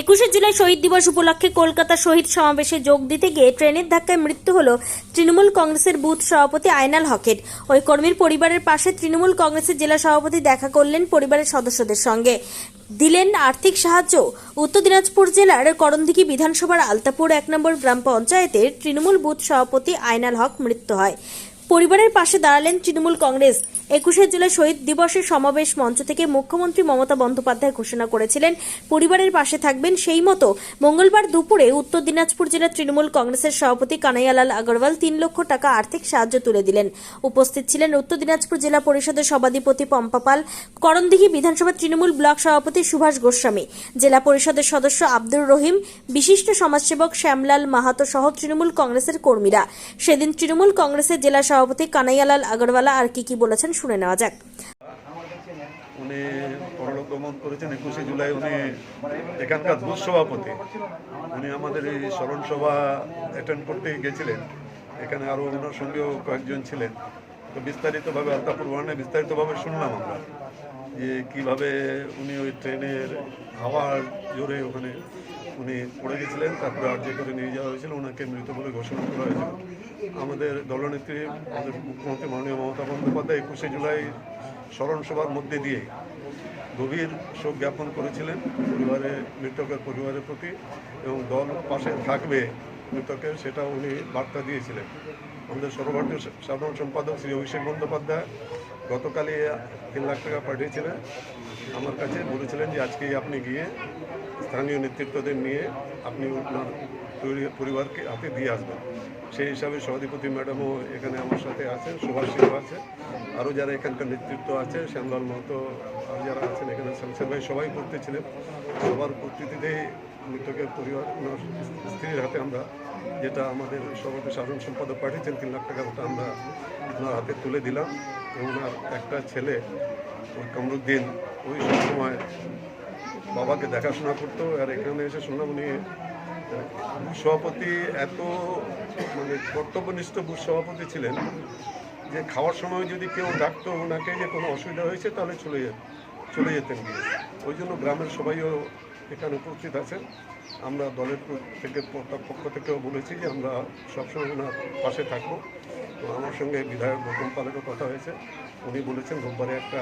একুশে জুলাই শহীদ দিবস উপলক্ষে কলকাতা শহীদ সমাবেশে যোগ দিতে গিয়ে ট্রেনের ধাক্কায় মৃত্যু হল তৃণমূল কংগ্রেসের বুথ সভাপতি আয়নাল হকের। ওই কর্মীর পরিবারের পাশে তৃণমূল কংগ্রেসের জেলা সভাপতি দেখা করলেন পরিবারের সদস্যদের সঙ্গে। দিলেন আর্থিক সাহায্য। উত্তর দিনাজপুর জেলার করণদিঘি বিধানসভার আলতাপুর এক নম্বর গ্রাম পঞ্চায়েতের তৃণমূল বুথ সভাপতি আয়নাল হক মৃত্যু হয়। পরিবারের পাশে দাঁড়ালেন তৃণমূল কংগ্রেস। একুশে জুলাই শহীদ দিবসের সমাবেশ মঞ্চ থেকে মুখ্যমন্ত্রী মমতা বন্দ্যোপাধ্যায় ঘোষণা করেছিলেন। পরিবারের পাশে থাকবেন সেই মতো মঙ্গলবার দুপুরে উত্তর দিনাজপুর জেলার তৃণমূল কংগ্রেসের সভাপতি কানাইয়ালাল আগরওয়াল তিন লক্ষ টাকা আর্থিক সাহায্য তুলে দিলেন। উপস্থিত ছিলেন উত্তর দিনাজপুর জেলা পরিষদের সভাধিপতি পম্পা পাল, করণদিঘি বিধানসভা তৃণমূল ব্লক সভাপতি সুভাষ গোস্বামী, জেলা পরিষদের সদস্য আব্দুর রহিম, বিশিষ্ট সমাজসেবক শ্যামলাল মাহাতো সহ তৃণমূল কংগ্রেসের কর্মীরা। সেদিন তৃণমূল কংগ্রেসের জেলা সভাপতি কানাইয়ালাল আগরওয়ালা আর কি কি বলেছেন শুনে নেওয়া যাক। উনি পরলোক গমন করেছেন একুশে জুলাই, উনি এখানকার বুথ সভাপতি। উনি আমাদের এই স্মরণ সভা অ্যাটেন্ড করতে গেছিলেন। এখানে আরও ওনার সঙ্গেও কয়েকজন ছিলেন। তো বিস্তারিতভাবে আলতাপুর ওয়ানে বিস্তারিতভাবে শুনলাম আমরা যে কীভাবে উনি ওই ট্রেনের হাওয়ার জোরে ওখানে উনি পড়ে গেছিলেন তারপরে আর যে করে নিয়ে যাওয়া হয়েছিল, ওনাকে মৃত বলে ঘোষণা করা হয়েছিল। আমাদের দলনেত্রী, আমাদের মুখ্যমন্ত্রী মাননীয় মমতা বন্দ্যোপাধ্যায় একুশে জুলাই স্মরণ সভার মধ্যে দিয়ে গভীর শোক জ্ঞাপন করেছিলেন পরিবারের মৃতকের পরিবারের প্রতি এবং দল পাশে থাকবে মৃতকের সেটা উনি বার্তা দিয়েছিলেন। আমাদের সর্বভারতীয় সাধারণ সম্পাদক শ্রী অভিষেক বন্দ্যোপাধ্যায় গতকালই তিন লাখ টাকা পাঠিয়েছিলেন। আমার কাছে বলেছিলেন যে আজকেই আপনি গিয়ে স্থানীয় নেতৃত্বদের নিয়ে আপনি আপনার পরি- পরিবারকে হাতে দিয়ে আসবেন। সেই হিসাবে সভাধিপতি ম্যাডামও এখানে আমার সাথে আছেন, সুভাষ আছে। আরও যারা এখানকার নেতৃত্ব আছে শ্যামলাল মহতো আর যারা আছেন এখানে শামসের ভাই, সবাই করতেছিলেন সবার উপস্থিতিতেই মৃতকের পরিবার স্ত্রীর হাতে আমরা যেটা আমাদের সভাপতি সাধারণ সম্পাদক পাঠিয়েছেন, তিন লাখ টাকা, ওটা আমরা ওনার হাতে তুলে দিলাম। এবং ওনার একটা ছেলে, ওই কামরুদ্দিন, ওই সময় বাবাকে দেখাশোনা করতো, আর এখানে এসে শুনলাম উনি সভাপতি এত মানে কর্তব্যনিষ্ঠ বুথ সভাপতি ছিলেন যে খাওয়ার সময় যদি কেউ ডাকতো ওনাকে যে কোনো অসুবিধা হয়েছে, তাহলে চলে যেত, চলে যেতেন গিয়ে। ওই জন্য গ্রামের সবাইও এখানে উপস্থিত আছেন। আমরা দলের থেকে, পক্ষ থেকেও বলেছি যে আমরা সবসময় ওনার পাশে থাকব। তো আমার সঙ্গে বিধায়ক গৌতম পালেরও কথা হয়েছে। উনি বলেছেন, রোববারে একটা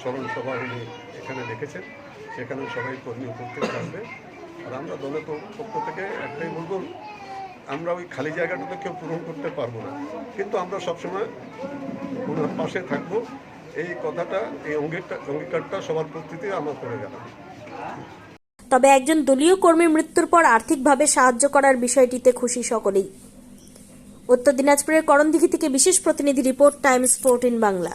স্মরণ সভা উনি এখানে রেখেছেন। সেখানে সবাই কর্মী উপস্থিত থাকবে। আর আমরা দলের পক্ষ থেকে একটাই বলব, আমরা ওই খালি জায়গাটা তো কেউ পূরণ করতে পারব না। কিন্তু আমরা সবসময় ওনার পাশে থাকব। এই কথাটা, এই অঙ্গীকারটা অঙ্গীকারটা সবার প্রকৃতি আমরা করে গেলাম তবে একজন দলীয় কর্মীর মৃত্যুর পর আর্থিকভাবে সাহায্য করার বিষয়টিতে খুশি সকলেই। উত্তর দিনাজপুরের করণদিঘি থেকে বিশেষ প্রতিনিধি রিপোর্ট, টাইমস ফোরটিন বাংলা।